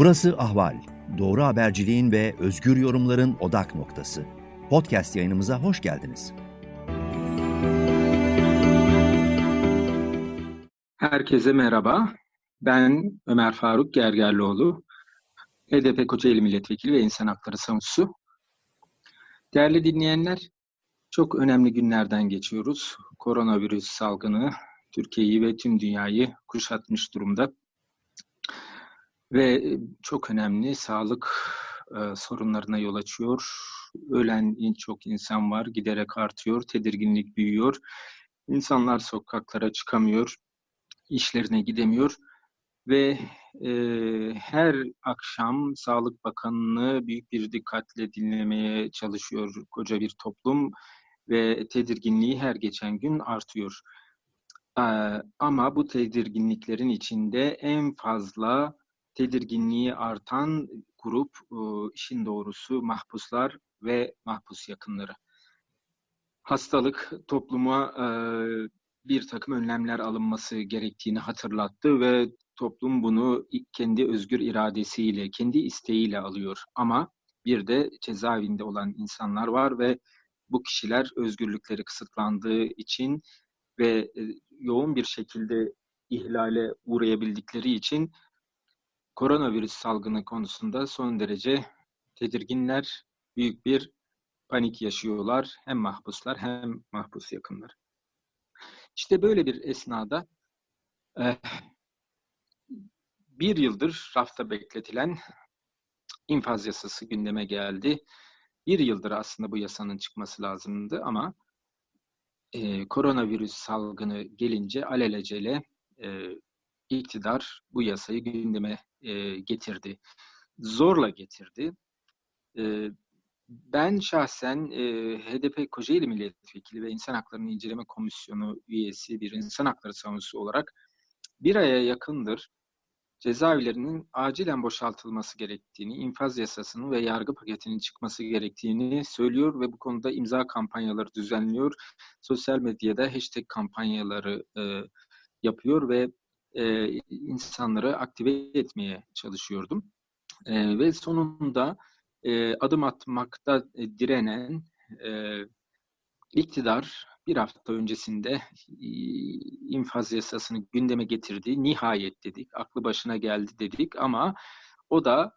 Burası Ahval. Doğru haberciliğin ve özgür yorumların odak noktası. Podcast yayınımıza hoş geldiniz. Herkese merhaba. Ben Ömer Faruk Gergerlioğlu. HDP Kocaeli Milletvekili ve İnsan Hakları Savunucusu. Değerli dinleyenler, çok önemli günlerden geçiyoruz. Koronavirüs salgını Türkiye'yi ve tüm dünyayı kuşatmış durumda. Ve çok önemli sağlık e, sorunlarına yol açıyor. Ölen çok insan var, giderek artıyor, tedirginlik büyüyor. İnsanlar sokaklara çıkamıyor, işlerine gidemiyor ve e, her akşam Sağlık Bakanı'nı büyük bir dikkatle dinlemeye çalışıyor koca bir toplum ve tedirginliği her geçen gün artıyor. E, ama bu tedirginliklerin içinde en fazla tedirginliği artan grup e, işin doğrusu mahpuslar ve mahpus yakınları. Hastalık topluma e, bir takım önlemler alınması gerektiğini hatırlattı ve toplum bunu kendi özgür iradesiyle, kendi isteğiyle alıyor. Ama bir de cezaevinde olan insanlar var ve bu kişiler özgürlükleri kısıtlandığı için ve e, yoğun bir şekilde ihlale uğrayabildikleri için koronavirüs salgını konusunda son derece tedirginler, büyük bir panik yaşıyorlar hem mahpuslar hem mahpus yakınları. İşte böyle bir esnada eh, bir yıldır rafta bekletilen infaz yasası gündeme geldi. Bir yıldır aslında bu yasanın çıkması lazımdı ama e, koronavirüs salgını gelince alelacele e, iktidar bu yasayı gündeme e, getirdi. Zorla getirdi. E, ben şahsen e, HDP Kocaeli Milletvekili ve İnsan Hakları İnceleme Komisyonu üyesi bir insan hakları savunucusu olarak bir aya yakındır cezaevlerinin acilen boşaltılması gerektiğini, infaz yasasının ve yargı paketinin çıkması gerektiğini söylüyor ve bu konuda imza kampanyaları düzenliyor. Sosyal medyada hashtag kampanyaları e, yapıyor ve e, insanları aktive etmeye çalışıyordum. E, ve sonunda e, adım atmakta e, direnen e, iktidar bir hafta öncesinde infaz yasasını gündeme getirdi. Nihayet dedik, aklı başına geldi dedik ama o da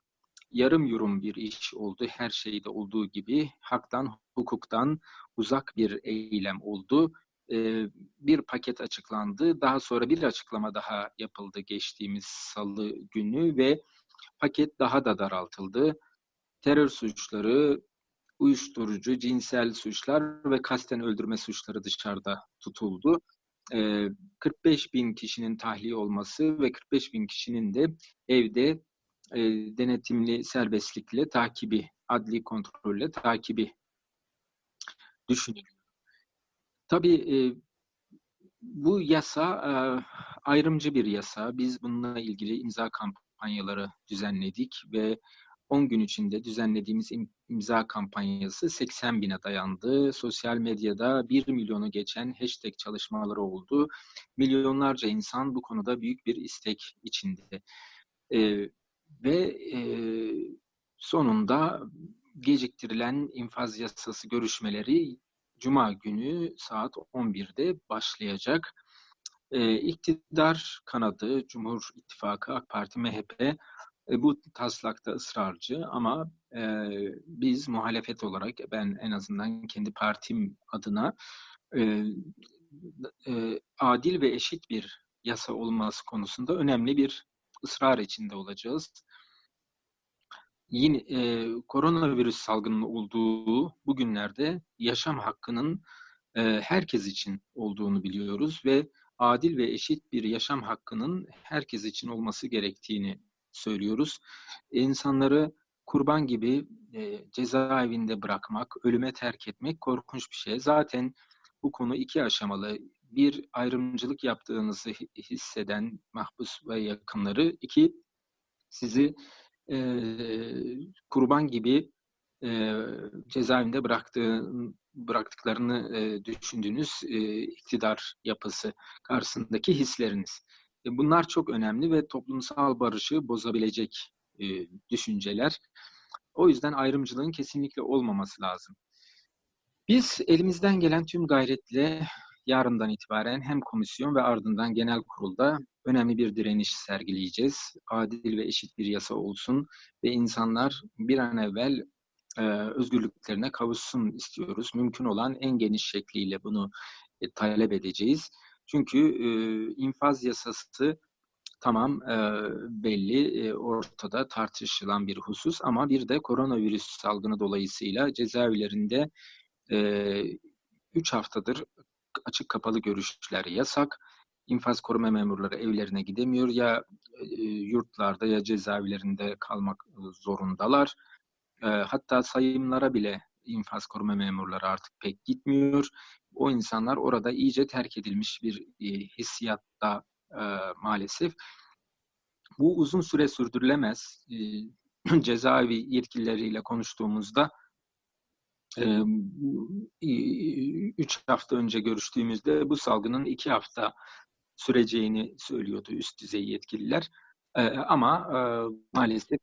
yarım yorum bir iş oldu. Her şeyde olduğu gibi haktan, hukuktan uzak bir eylem oldu. Bir paket açıklandı. Daha sonra bir açıklama daha yapıldı geçtiğimiz salı günü ve paket daha da daraltıldı. Terör suçları, uyuşturucu, cinsel suçlar ve kasten öldürme suçları dışarıda tutuldu. 45 ee, bin kişinin tahliye olması ve 45 bin kişinin de evde denetimli serbestlikle takibi, adli kontrolle takibi düşünülüyor. Tabii e, bu yasa e, ayrımcı bir yasa. Biz bununla ilgili imza kampanyaları düzenledik ve 10 gün içinde düzenlediğimiz imza kampanyası 80 bine dayandı. Sosyal medyada 1 milyonu geçen hashtag çalışmaları oldu. Milyonlarca insan bu konuda büyük bir istek içinde. Ee, ve e, sonunda geciktirilen infaz yasası görüşmeleri Cuma günü saat 11'de başlayacak. Ee, iktidar kanadı, Cumhur İttifakı, AK Parti, MHP e, bu taslakta ısrarcı ama e, biz muhalefet olarak ben en azından kendi partim adına e, e, adil ve eşit bir yasa olması konusunda önemli bir ısrar içinde olacağız. Yine e, koronavirüs salgının olduğu bugünlerde yaşam hakkının e, herkes için olduğunu biliyoruz ve adil ve eşit bir yaşam hakkının herkes için olması gerektiğini söylüyoruz. İnsanları kurban gibi e, cezaevinde bırakmak, ölüme terk etmek korkunç bir şey. Zaten bu konu iki aşamalı. Bir, ayrımcılık yaptığınızı hisseden mahpus ve yakınları. iki sizi e, kurban gibi e, cezaevinde bıraktığı, bıraktıklarını e, düşündüğünüz e, iktidar yapısı karşısındaki hisleriniz. E, bunlar çok önemli ve toplumsal barışı bozabilecek e, düşünceler. O yüzden ayrımcılığın kesinlikle olmaması lazım. Biz elimizden gelen tüm gayretle yarından itibaren hem komisyon ve ardından genel kurulda önemli bir direniş sergileyeceğiz. Adil ve eşit bir yasa olsun ve insanlar bir an evvel e, özgürlüklerine kavuşsun istiyoruz. Mümkün olan en geniş şekliyle bunu e, talep edeceğiz. Çünkü e, infaz yasası tamam e, belli e, ortada tartışılan bir husus ama bir de koronavirüs salgını dolayısıyla cezaevlerinde e, 3 haftadır açık kapalı görüşler yasak. İnfaz koruma memurları evlerine gidemiyor ya e, yurtlarda ya cezaevlerinde kalmak zorundalar. E, hatta sayımlara bile infaz koruma memurları artık pek gitmiyor. O insanlar orada iyice terk edilmiş bir e, hissiyatta e, maalesef. Bu uzun süre sürdürülemez. E, cezaevi yetkilileriyle konuştuğumuzda üç hafta önce görüştüğümüzde bu salgının iki hafta süreceğini söylüyordu üst düzey yetkililer. Ama maalesef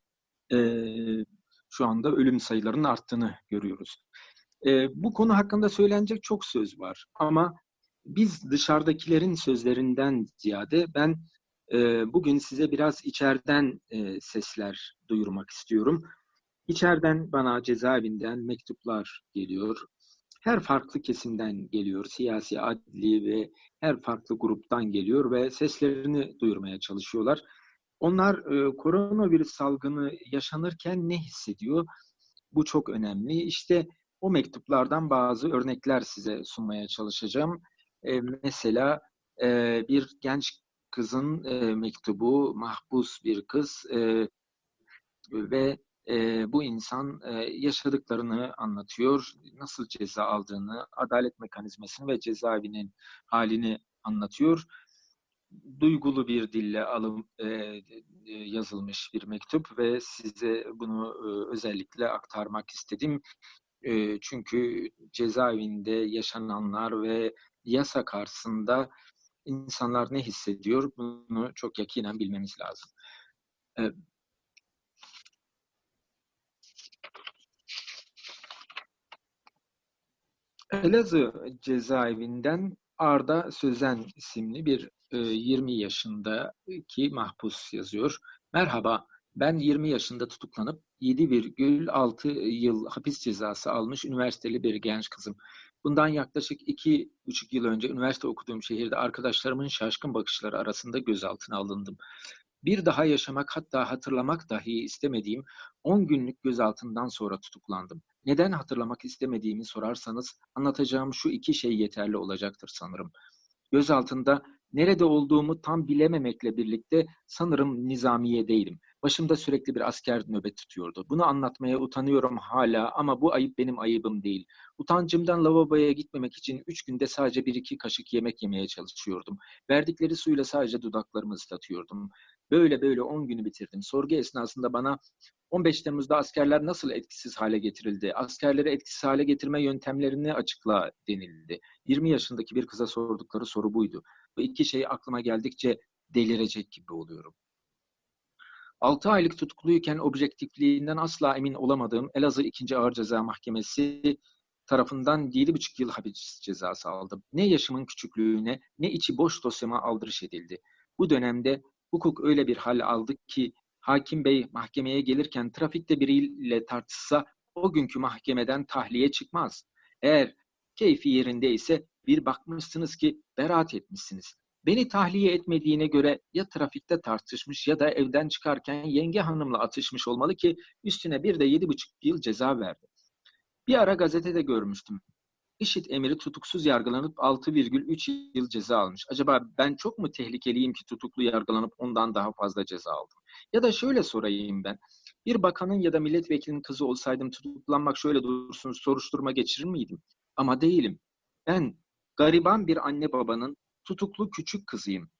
şu anda ölüm sayılarının arttığını görüyoruz. Bu konu hakkında söylenecek çok söz var. Ama biz dışarıdakilerin sözlerinden ziyade ben bugün size biraz içeriden sesler duyurmak istiyorum. İçeriden bana cezaevinden mektuplar geliyor. Her farklı kesimden geliyor. Siyasi, adli ve her farklı gruptan geliyor ve seslerini duyurmaya çalışıyorlar. Onlar e, koronavirüs salgını yaşanırken ne hissediyor? Bu çok önemli. İşte o mektuplardan bazı örnekler size sunmaya çalışacağım. E, mesela e, bir genç kızın e, mektubu, mahpus bir kız e, ve e, bu insan e, yaşadıklarını anlatıyor, nasıl ceza aldığını, adalet mekanizmasını ve cezaevinin halini anlatıyor. Duygulu bir dille alım, e, yazılmış bir mektup ve size bunu e, özellikle aktarmak istedim. E, çünkü cezaevinde yaşananlar ve yasa karşısında insanlar ne hissediyor bunu çok yakinen bilmemiz lazım. E, Elazığ cezaevinden Arda Sözen isimli bir 20 e, yaşındaki mahpus yazıyor. Merhaba, ben 20 yaşında tutuklanıp 7,6 yıl hapis cezası almış üniversiteli bir genç kızım. Bundan yaklaşık iki buçuk yıl önce üniversite okuduğum şehirde arkadaşlarımın şaşkın bakışları arasında gözaltına alındım bir daha yaşamak hatta hatırlamak dahi istemediğim 10 günlük gözaltından sonra tutuklandım. Neden hatırlamak istemediğimi sorarsanız anlatacağım şu iki şey yeterli olacaktır sanırım. Gözaltında nerede olduğumu tam bilememekle birlikte sanırım nizamiyedeydim. Başımda sürekli bir asker nöbet tutuyordu. Bunu anlatmaya utanıyorum hala ama bu ayıp benim ayıbım değil. Utancımdan lavaboya gitmemek için üç günde sadece bir iki kaşık yemek yemeye çalışıyordum. Verdikleri suyla sadece dudaklarımı ıslatıyordum. Böyle böyle 10 günü bitirdim. Sorgu esnasında bana 15 Temmuz'da askerler nasıl etkisiz hale getirildi? Askerleri etkisiz hale getirme yöntemlerini açıkla denildi. 20 yaşındaki bir kıza sordukları soru buydu. Bu iki şey aklıma geldikçe delirecek gibi oluyorum. 6 aylık tutukluyken objektifliğinden asla emin olamadığım Elazığ 2. Ağır Ceza Mahkemesi tarafından 7,5 yıl hapis cezası aldım. Ne yaşımın küçüklüğüne ne içi boş dosyama aldırış edildi. Bu dönemde hukuk öyle bir hal aldı ki hakim bey mahkemeye gelirken trafikte biriyle tartışsa o günkü mahkemeden tahliye çıkmaz. Eğer keyfi yerindeyse bir bakmışsınız ki beraat etmişsiniz. Beni tahliye etmediğine göre ya trafikte tartışmış ya da evden çıkarken yenge hanımla atışmış olmalı ki üstüne bir de yedi buçuk yıl ceza verdi. Bir ara gazetede görmüştüm. IŞİD emiri tutuksuz yargılanıp 6,3 yıl ceza almış. Acaba ben çok mu tehlikeliyim ki tutuklu yargılanıp ondan daha fazla ceza aldım? Ya da şöyle sorayım ben. Bir bakanın ya da milletvekilinin kızı olsaydım tutuklanmak şöyle dursun soruşturma geçirir miydim? Ama değilim. Ben gariban bir anne babanın tutuklu küçük kızıyım.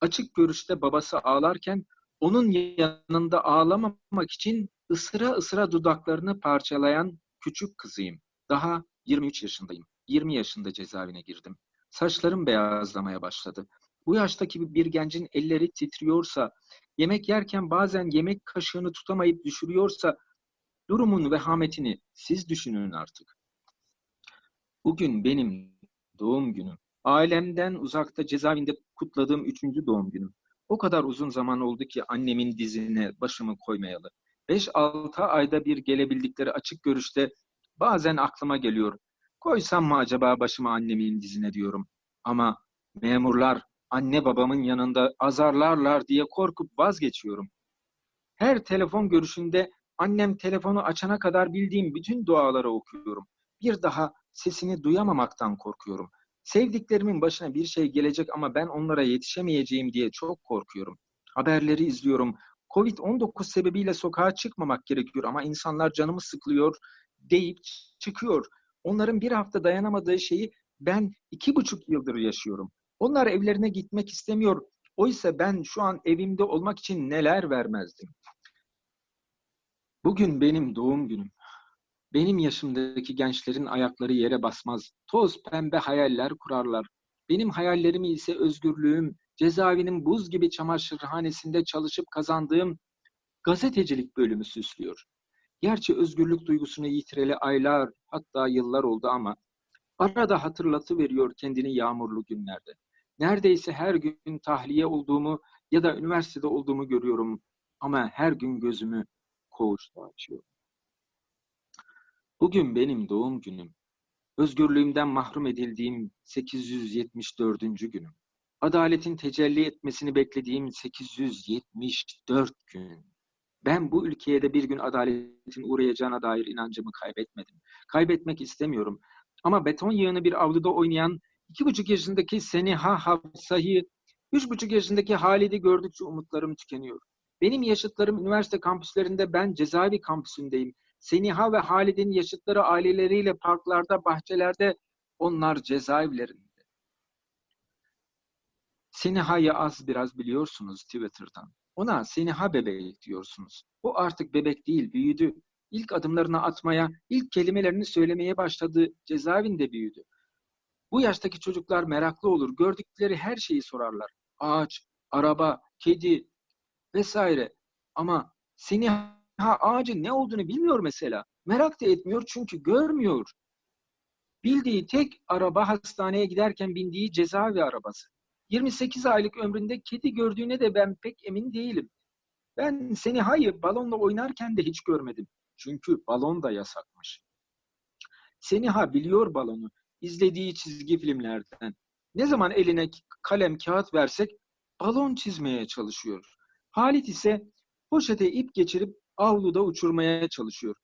Açık görüşte babası ağlarken onun yanında ağlamamak için ısıra ısıra dudaklarını parçalayan küçük kızıyım. Daha 23 yaşındayım. 20 yaşında cezaevine girdim. Saçlarım beyazlamaya başladı. Bu yaştaki bir gencin elleri titriyorsa yemek yerken bazen yemek kaşığını tutamayıp düşürüyorsa durumun vehametini siz düşünün artık. Bugün benim doğum günüm. Ailemden uzakta cezaevinde kutladığım üçüncü doğum günüm. O kadar uzun zaman oldu ki annemin dizine başımı koymayalı. 5-6 ayda bir gelebildikleri açık görüşte bazen aklıma geliyor. Koysam mı acaba başımı annemin dizine diyorum. Ama memurlar anne babamın yanında azarlarlar diye korkup vazgeçiyorum. Her telefon görüşünde annem telefonu açana kadar bildiğim bütün duaları okuyorum. Bir daha sesini duyamamaktan korkuyorum. Sevdiklerimin başına bir şey gelecek ama ben onlara yetişemeyeceğim diye çok korkuyorum. Haberleri izliyorum. Covid-19 sebebiyle sokağa çıkmamak gerekiyor ama insanlar canımı sıkılıyor deyip çıkıyor. Onların bir hafta dayanamadığı şeyi ben iki buçuk yıldır yaşıyorum. Onlar evlerine gitmek istemiyor. Oysa ben şu an evimde olmak için neler vermezdim. Bugün benim doğum günüm. Benim yaşımdaki gençlerin ayakları yere basmaz. Toz pembe hayaller kurarlar. Benim hayallerimi ise özgürlüğüm, cezaevinin buz gibi çamaşırhanesinde çalışıp kazandığım gazetecilik bölümü süslüyor. Gerçi özgürlük duygusunu yitireli aylar hatta yıllar oldu ama arada hatırlatı veriyor kendini yağmurlu günlerde. Neredeyse her gün tahliye olduğumu ya da üniversitede olduğumu görüyorum ama her gün gözümü koğuşta açıyorum. Bugün benim doğum günüm. Özgürlüğümden mahrum edildiğim 874. günüm. Adaletin tecelli etmesini beklediğim 874 gün. Ben bu ülkeye de bir gün adaletin uğrayacağına dair inancımı kaybetmedim. Kaybetmek istemiyorum. Ama beton yığını bir avluda oynayan iki buçuk yaşındaki Seniha Hafsa'yı, üç buçuk yaşındaki Halid'i gördükçe umutlarım tükeniyor. Benim yaşıtlarım üniversite kampüslerinde, ben cezaevi kampüsündeyim. Seniha ve Halid'in yaşıtları aileleriyle parklarda, bahçelerde, onlar cezaevlerinde. Seniha'yı az biraz biliyorsunuz Twitter'dan. Ona Seniha bebeği diyorsunuz. O artık bebek değil, büyüdü. İlk adımlarını atmaya, ilk kelimelerini söylemeye başladı, cezaevinde büyüdü. Bu yaştaki çocuklar meraklı olur, gördükleri her şeyi sorarlar. Ağaç, araba, kedi vesaire. Ama Seniha ağacın ne olduğunu bilmiyor mesela. Merak da etmiyor çünkü görmüyor. Bildiği tek araba hastaneye giderken bindiği cezaevi arabası. 28 aylık ömründe kedi gördüğüne de ben pek emin değilim. Ben seni hayır balonla oynarken de hiç görmedim. Çünkü balon da yasakmış. Seniha biliyor balonu. izlediği çizgi filmlerden. Ne zaman eline kalem kağıt versek balon çizmeye çalışıyor. Halit ise poşete ip geçirip avluda uçurmaya çalışıyor.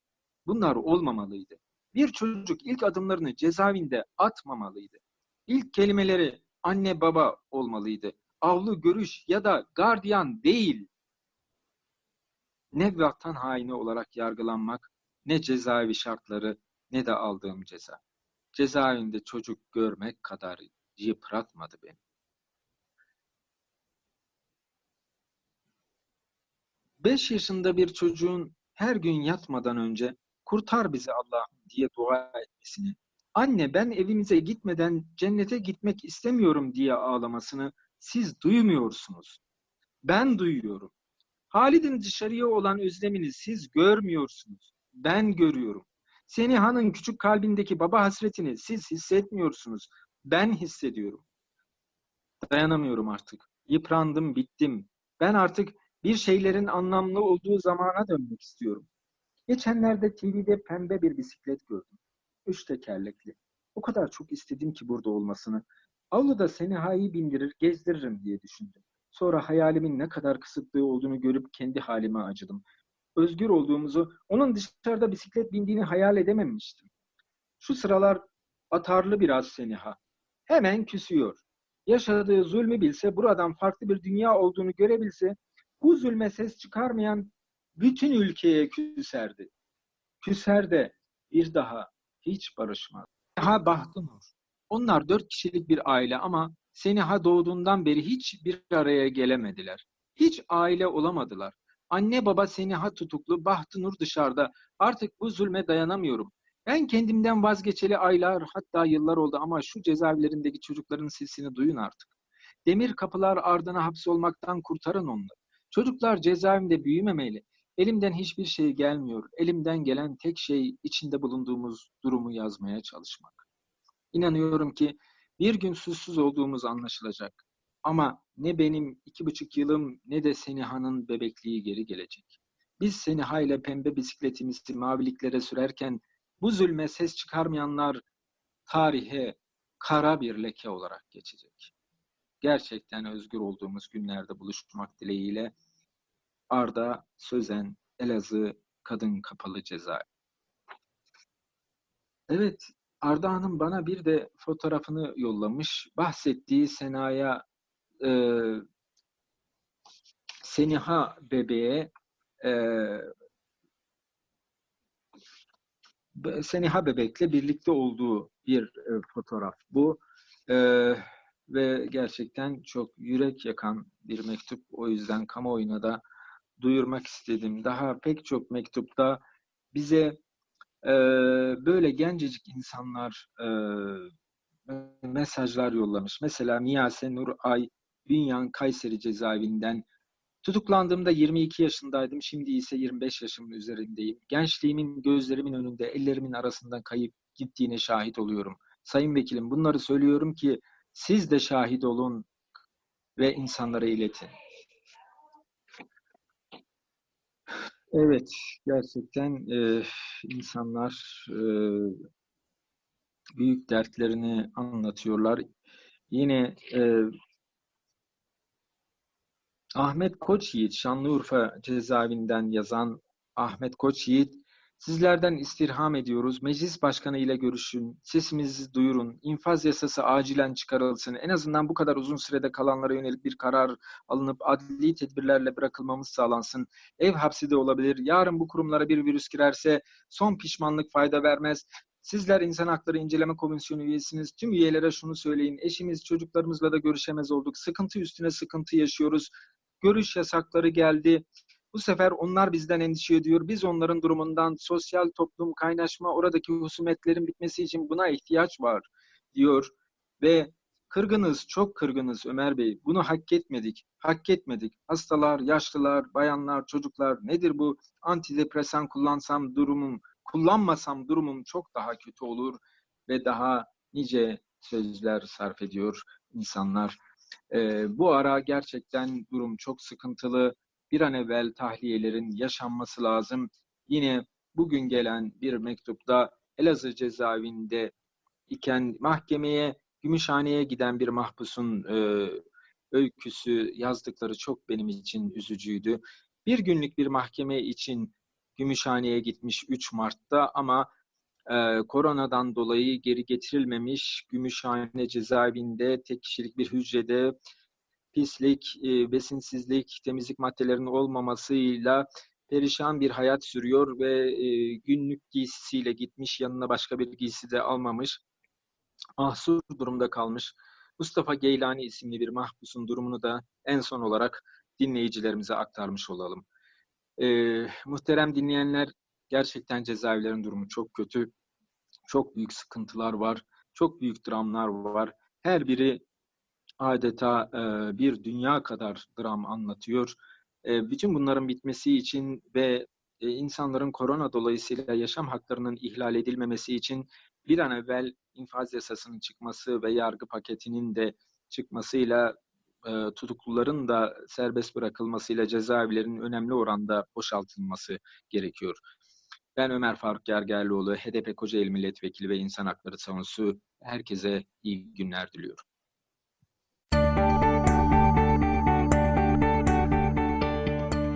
Bunlar olmamalıydı. Bir çocuk ilk adımlarını cezaevinde atmamalıydı. İlk kelimeleri anne baba olmalıydı. Avlu görüş ya da gardiyan değil. Ne vatan haini olarak yargılanmak, ne cezaevi şartları, ne de aldığım ceza. Cezaevinde çocuk görmek kadar yıpratmadı beni. Beş yaşında bir çocuğun her gün yatmadan önce kurtar bizi Allah'ım diye dua etmesini, anne ben evimize gitmeden cennete gitmek istemiyorum diye ağlamasını siz duymuyorsunuz. Ben duyuyorum. Halid'in dışarıya olan özlemini siz görmüyorsunuz. Ben görüyorum. Seniha'nın küçük kalbindeki baba hasretini siz hissetmiyorsunuz. Ben hissediyorum. Dayanamıyorum artık. Yıprandım, bittim. Ben artık bir şeylerin anlamlı olduğu zamana dönmek istiyorum. Geçenlerde TV'de pembe bir bisiklet gördüm. Üç tekerlekli. O kadar çok istedim ki burada olmasını. Avluda seni hayi bindirir, gezdiririm diye düşündüm. Sonra hayalimin ne kadar kısıtlı olduğunu görüp kendi halime acıdım. Özgür olduğumuzu, onun dışarıda bisiklet bindiğini hayal edememiştim. Şu sıralar atarlı biraz Seniha. Hemen küsüyor. Yaşadığı zulmü bilse, buradan farklı bir dünya olduğunu görebilse, bu zulme ses çıkarmayan bütün ülkeye küserdi. Küser de bir daha hiç barışmaz. Seniha Bahtınur. Onlar dört kişilik bir aile ama Seniha doğduğundan beri hiç bir araya gelemediler. Hiç aile olamadılar. Anne baba Seniha tutuklu, Bahtınur dışarıda. Artık bu zulme dayanamıyorum. Ben kendimden vazgeçeli aylar hatta yıllar oldu ama şu cezaevlerindeki çocukların sesini duyun artık. Demir kapılar ardına hapsolmaktan kurtarın onları. Çocuklar cezaevinde büyümemeli. Elimden hiçbir şey gelmiyor. Elimden gelen tek şey içinde bulunduğumuz durumu yazmaya çalışmak. İnanıyorum ki bir gün suçsuz olduğumuz anlaşılacak. Ama ne benim iki buçuk yılım ne de Seniha'nın bebekliği geri gelecek. Biz Seniha ile pembe bisikletimizi maviliklere sürerken bu zulme ses çıkarmayanlar tarihe kara bir leke olarak geçecek. Gerçekten özgür olduğumuz günlerde buluşmak dileğiyle Arda Sözen Elazığ Kadın Kapalı Cezaevi. Evet, Arda Hanım bana bir de fotoğrafını yollamış. Bahsettiği Sena'ya e, Seniha bebeğe e, Seniha bebekle birlikte olduğu bir e, fotoğraf bu. E, ve gerçekten çok yürek yakan bir mektup. O yüzden kamuoyuna da duyurmak istedim. Daha pek çok mektupta bize e, böyle gencecik insanlar e, mesajlar yollamış. Mesela Miyase Nur Ay Bünyan Kayseri cezaevinden Tutuklandığımda 22 yaşındaydım. Şimdi ise 25 yaşımın üzerindeyim. Gençliğimin gözlerimin önünde, ellerimin arasından kayıp gittiğine şahit oluyorum. Sayın Vekilim bunları söylüyorum ki siz de şahit olun ve insanlara iletin. Evet, gerçekten e, insanlar e, büyük dertlerini anlatıyorlar. Yine e, Ahmet Koçyiğit, Şanlıurfa cezaevinden yazan Ahmet Koçyiğit, sizlerden istirham ediyoruz. Meclis başkanı ile görüşün, sesimizi duyurun, infaz yasası acilen çıkarılsın. En azından bu kadar uzun sürede kalanlara yönelik bir karar alınıp adli tedbirlerle bırakılmamız sağlansın. Ev hapsi de olabilir. Yarın bu kurumlara bir virüs girerse son pişmanlık fayda vermez. Sizler İnsan Hakları İnceleme Komisyonu üyesiniz. Tüm üyelere şunu söyleyin. Eşimiz, çocuklarımızla da görüşemez olduk. Sıkıntı üstüne sıkıntı yaşıyoruz görüş yasakları geldi. Bu sefer onlar bizden endişe ediyor. Biz onların durumundan sosyal toplum kaynaşma, oradaki husumetlerin bitmesi için buna ihtiyaç var diyor. Ve kırgınız, çok kırgınız Ömer Bey. Bunu hak etmedik, hak etmedik. Hastalar, yaşlılar, bayanlar, çocuklar nedir bu? Antidepresan kullansam durumum, kullanmasam durumum çok daha kötü olur ve daha nice sözler sarf ediyor insanlar. E, bu ara gerçekten durum çok sıkıntılı. Bir an evvel tahliyelerin yaşanması lazım. Yine bugün gelen bir mektupta Elazığ cezaevinde iken mahkemeye Gümüşhane'ye giden bir mahpusun e, öyküsü yazdıkları çok benim için üzücüydü. Bir günlük bir mahkeme için Gümüşhane'ye gitmiş 3 Mart'ta ama e, koronadan dolayı geri getirilmemiş Gümüşhane cezaevinde tek kişilik bir hücrede pislik, e, besinsizlik, temizlik maddelerinin olmamasıyla perişan bir hayat sürüyor ve e, günlük giysisiyle gitmiş, yanına başka bir giysi de almamış. Mahsur durumda kalmış. Mustafa Geylani isimli bir mahpusun durumunu da en son olarak dinleyicilerimize aktarmış olalım. E, muhterem dinleyenler, gerçekten cezaevlerin durumu çok kötü. Çok büyük sıkıntılar var. Çok büyük dramlar var. Her biri adeta e, bir dünya kadar dram anlatıyor. E, bütün bunların bitmesi için ve e, insanların korona dolayısıyla yaşam haklarının ihlal edilmemesi için bir an evvel infaz yasasının çıkması ve yargı paketinin de çıkmasıyla e, tutukluların da serbest bırakılmasıyla cezaevlerinin önemli oranda boşaltılması gerekiyor. Ben Ömer Faruk Gergerlioğlu, HDP Kocaeli Milletvekili ve İnsan Hakları Savunucusu. Herkese iyi günler diliyorum.